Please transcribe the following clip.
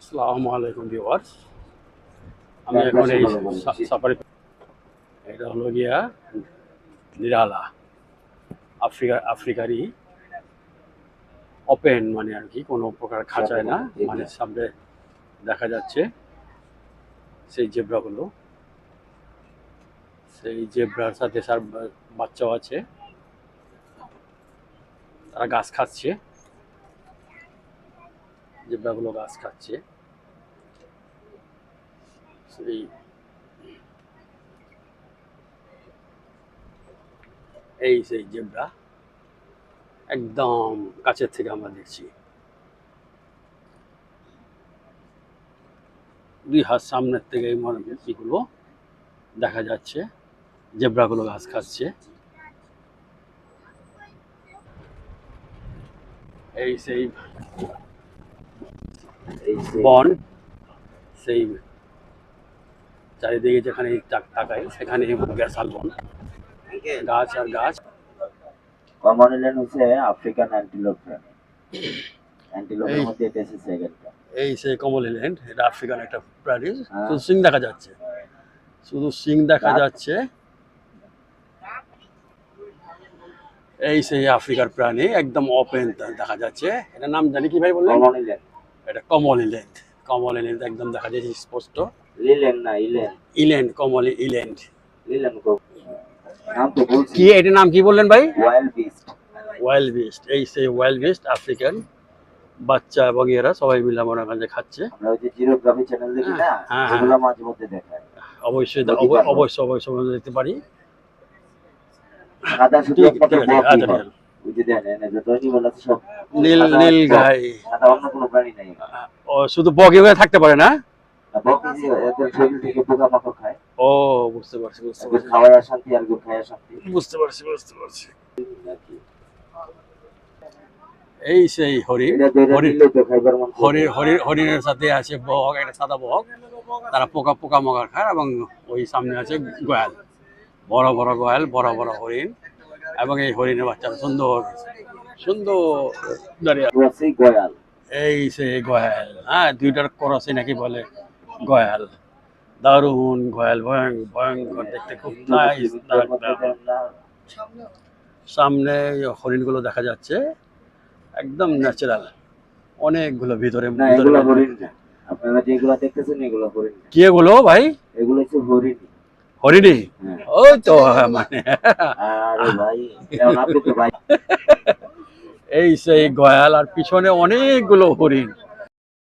আসসালামু আলাইকুম ভিউয়ার্স। আমি এখন এই সাফারি এটা হলো গিয়া নিরালা আফ্রিকা আফ্রিকারই ওপেন মানে আর কি কোনো প্রকার খাঁচায় না মানে সামনে দেখা যাচ্ছে সেই জেব্রাগুলো। সেই জেব্রার সাথে সার বাচ্চাও আছে। তারা গাছ খাচ্ছে। জেব্রাগুলো গাছ খাচ্ছে। এই সেই জেব্রা একদম কাছের থেকে আমরা দেখছি। দুই হাত সামনের থেকে এই মরগুলো দেখা যাচ্ছে, জেব্রাগুলো ঘাস খাচ্ছে। এই সেই যে বন সেই চারিদিকে যেখানে তাক- তাকাই সেখানে বিশাল বন। গাছ আর গাছ। কমন হচ্ছে আফ্রিকান অ্যান্টিলোপ প্রাণী অ্যান্টিলোপের এই- মধ্যে এটা হচ্ছে সেকেন্ডটা এই সেই কমনল্যান্ড এটা আফ্রিকান একটা প্রাণী। হ্যাঁ। শুধু সিং দেখা যাচ্ছে। শুধু সিং দেখা যাচ্ছে। এই সেই আফ্রিকার প্রাণী একদম ওপেন দেখা যাচ্ছে। এটা নাম জানি কি ভাই বললেন? এটা কমল ইল্যান্ড কমল ইল্যান্ড একদম দেখা যাচ্ছে স্পষ্ট। লিলেন না ইলেন ইল্যান্ড কমল ইল্যান্ড লিলেন নাম তো বলছি। কি এটার নাম কি বললেন ভাই? ওয়াইল্ড বিস্ট ওয়াইল্ড বিস্ট এই সেই ওয়াইল্ড বিস্ট আফ্রিকান বাচ্চা এবং এরা সবাই মিলে আমার খাচ্ছে। আমরা ওই যে জিওগ্রাফি চ্যানেল দেখি না? হ্যাঁ, হ্যাঁ। মাঝে মধ্যে দেখায়। অবশ্যই। অবশ্যই অবশ্যই আমরা দেখতে পারি। সাদা শুধু একমাত্র আচ্ছা। ওই যে সব নীল নীল গাই সাদা অন্য কোনো শুধু বগে হয়ে থাকতে পারে না? এই যে এদের শরীর থেকে পোকামাকড় খায়। ও বুঝতে পারছি বুঝতে পারছি। খাওয়ার শান্তি আর কেউ খাওয়ার বুঝতে পারছি বুঝতে পারছি। এই সেই হরিণ হরিণ। হরিণ হরিণের সাথে আছে বক একটা সাদা বক তারা পোকা পোকা মকা খায় এবং ওই সামনে আছে গোয়াল। বড় বড় গোয়াল বড় বড় হরিণ এবং এই হরিণের বাচ্চারা সুন্দর সুন্দর দাঁড়িয়ে গয়াল। এই সেই গয়াল। হ্যাঁ দুইটার করসে নাকি বলে গয়াল। দারুণ গয়াল ভয়ং ভয়ঙ্কর দেখতে খুব নাইস সামনে হরিণগুলো দেখা যাচ্ছে একদম ন্যাচারাল অনেকগুলো ভিতরে না ভিতরে এগুলো হরিণ না। আপনারা যেগুলো দেখতেছেন এগুলো হরিণ। কি এগুলো ভাই? এগুলো হচ্ছে হরিণ। হরিণী? হ্যাঁ। ওই তো মানে। আরে ভাই আপনি তো ভাই। এই সেই গয়াল আর পিছনে অনেকগুলো হরিণ।